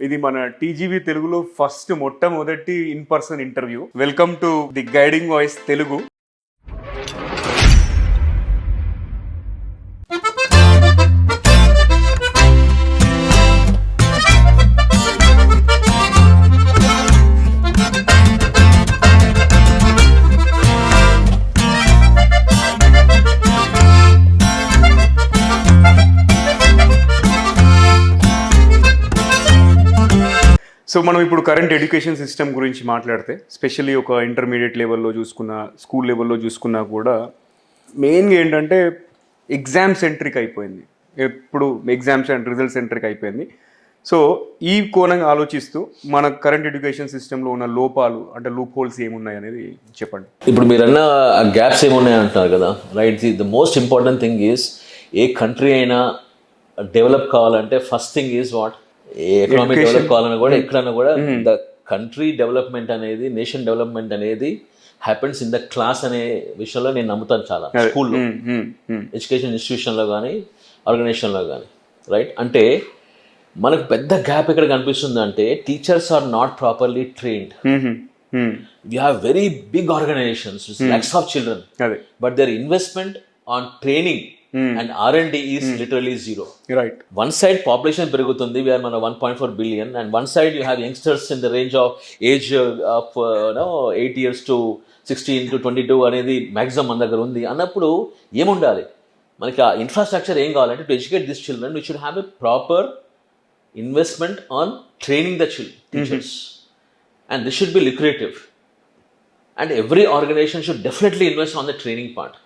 ఇది మన టీజీవీ తెలుగులో ఫస్ట్ మొట్టమొదటి in person interview. Welcome to the guiding voice Telugu so మనం ఇప్పుడు కరెంట్ ఎడ్యుకేషన్ సిస్టమ్ గురించి మాట్లాడితే స్పెషల్లీ ఒక ఇంటర్మీడియట్ లెవెల్లో చూసుకున్న స్కూల్ లెవెల్లో చూసుకున్నా కూడా మెయిన్గా ఏంటంటే ఎగ్జామ్ సెంట్రిక్ అయిపోయింది. ఎప్పుడు ఎగ్జామ్స్ అండ్ రిజల్ట్ సెంట్రిక్ అయిపోయింది. సో ఈ కోణంగా ఆలోచిస్తూ మన కరెంట్ ఎడ్యుకేషన్ సిస్టంలో ఉన్న లోపాలు అంటే లూప్ హోల్స్ ఏమున్నాయి అనేది చెప్పండి. ఇప్పుడు మీరు అన్న గ్యాప్స్ ఏమున్నాయి అంటున్నారు కదా right the the most important thing is a country అయినా డెవలప్ కావాలంటే first thing is what a economy develop కావాలన్నా కూడా ఎక్కడన్నా కూడా ద కంట్రీ డెవలప్మెంట్ అనేది నేషన్ డెవలప్మెంట్ అనేది హ్యాపెన్స్ ఇన్ ద క్లాస్ అనే విషయంలో నేను నమ్ముతాను చాలా. స్కూల్లో. ఎడ్యుకేషన్ ఇన్స్టిట్యూషన్లో కానీ ఆర్గనైజేషన్లో కానీ రైట్ అంటే మనకు పెద్ద గ్యాప్ ఎక్కడ కనిపిస్తుంది అంటే teachers are not properly trained hmm. we have very big organizations with lakhs of children. అదే. But and R and D is literally zero right one side population పెరుగుతుంది వీఆర్ మన one point four billion and one side you have youngsters in the range of age of no eight years to sixteen to twenty two అనేది maximum మన దగ్గర ఉంది. అన్నప్పుడు ఏముండాలి? మనకి ఆ ఇన్ఫ్రాస్ట్రక్చర్ ఏం కావాలంటే to educate this children we should have a proper investment on training the chill teachers and this should be lucrative and every organization should definitely invest on the training part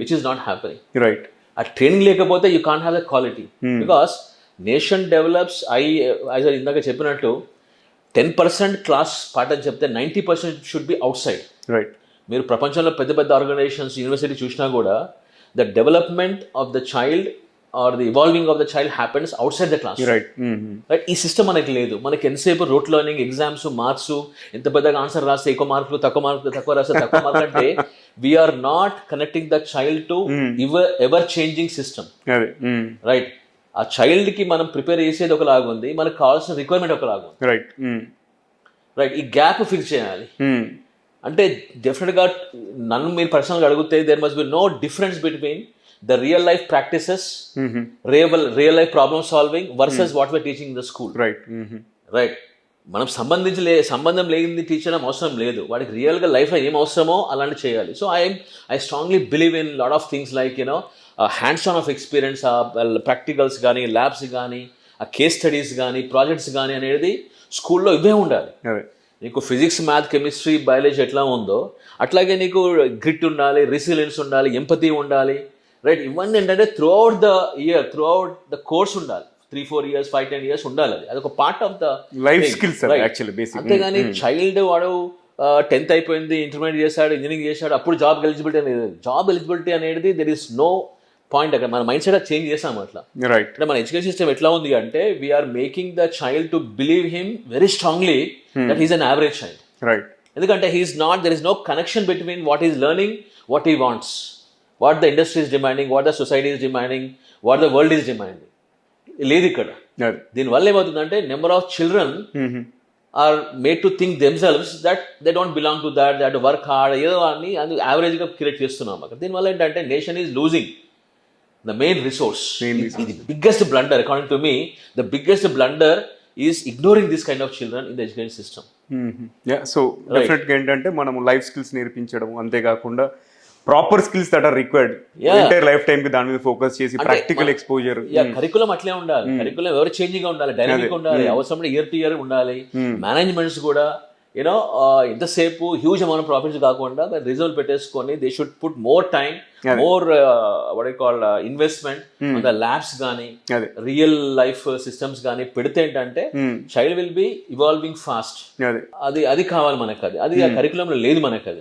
which is not happy right ఆ training లేకపోతే you can have the quality because nation develops I as ఇందాక చెప్పినట్టు ten percent class పాఠం చెప్తే ninety percent should be outside right మీరు ప్రపంచంలో పెద్ద పెద్ద ఆర్గనైజేషన్స్ యూనివర్సిటీ చూసినా కూడా the development of the child or the evolving of the child happens outside the class right right ఈ సిస్టమ్ మనకి లేదు. మనకి ఎంతసేపు రోట్ లెర్నింగ్ ఎగ్జామ్స్ మార్క్స్ ఎంత పెద్దగా ఆన్సర్ రాస్తే ఎక్కువ మార్కులు తక్కువ మార్కులు తక్కువ రాస్తే తక్కువ మార్కులు అంటే we are not connecting the child to ever ever changing system. Right ఆ చైల్డ్కి మనం ప్రిపేర్ చేసేది ఒకలాగా ఉంది మనకు కావాల్సిన రిక్వైర్మెంట్ ఒకలాగా ఉంది. రైట్. రైట్ ఈ గ్యాప్ ఫిక్స్ చేయాలి. మ్మ్. అంటే డెఫినెట్గా నన్ను మీరు పర్సనల్గా అడిగితే there must be no difference between the real life practices. Real real life problem solving versus what we're teaching the school right. Right మనం సంబంధించి లే సంబంధం లేనిది టీచర్ అవసరం లేదు. వాడికి రియల్గా లైఫ్లో ఏం అవసరమో అలాంటి చేయాలి. So I I strongly believe in lot of things like you know hands on of experience ఆ ప్రాక్టికల్స్ కానీ ల్యాబ్స్ కానీ ఆ కేస్ స్టడీస్ కానీ ప్రాజెక్ట్స్ కానీ అనేది స్కూల్లో ఇవే ఉండాలి. నీకు ఫిజిక్స్ మ్యాథ్ కెమిస్ట్రీ బయాలజీ ఎట్లా ఉందో అట్లాగే నీకు గ్రిట్ ఉండాలి రెసిలియన్స్ ఉండాలి ఎంపతి ఉండాలి రైట్ ఇవన్నీ ఏంటంటే throughout the year throughout the course ఉండాలి. Three four years five ten years ఉండాలి అది. అదొక part of the life skills అంతేగాని చైల్డ్ వాడు టెన్త్ అయిపోయింది ఇంటర్మీడియట్ చేశాడు ఇంజనీరింగ్ చేశాడు అప్పుడు జాబ్ ఎలిజిబిలిటీ అనేది జాబ్ ఎలిజిబిలిటీ అనేది దెర్ ఇస్ నో పాయింట్ అక్కడ. మన మైండ్ సెట్ చేంజ్ చేసాం అట్లా. రైట్ అంటే మన ఎడ్యుకేషన్ సిస్టమ్ ఎట్లా ఉంది అంటే we are making the child to believe him very strongly that is an average child right ఎందుకంటే he is not there is no connection between what is learning what he wants what the industry is demanding what the society is demanding what the world is demanding లేదు ఇక్కడ. దీనివల్ల ఏమవుతుందంటే number of children. Are made to think themselves that they don't belong to that that work hard ఏదో అని అది యావరేజ్గా create చేస్తున్నాం అక్కడ. దీనివల్ల ఏంటంటే nation is losing the main resource ఇది biggest blunder according to me the biggest blunder is ignoring this kind of children in the education system so డెఫినెట్గా ఏంటంటే మనం లైఫ్ స్కిల్స్ నేర్పించడం అంతేకాకుండా proper skills that are required entire life time కి దాని మీద focus చేసి ప్రాక్టికల్ ఎక్స్పోజర్ కరికులం అట్లే ఉండాలి. కరికులం ఎవరు చేంజింగ్గా ఉండాలి? డైనమిక్ ఉండాలి. అవసరం ఇయర్ టు ఇయర్ ఉండాలి. మేనేజ్మెంట్స్ కూడా యూనో ఎంతసేపు హ్యూజ్ అమౌంట్ ప్రాఫిట్స్ కాకుండా రిజర్వ్ పెట్టేసుకొని they should put more time more what call investment the labs కానీ రియల్ లైఫ్ సిస్టమ్స్ కానీ పెడితే ఏంటంటే child will be evolving fast అదే. అది కావాలి మనకు అది. అది కరికులంలో లేదు మనకు అది.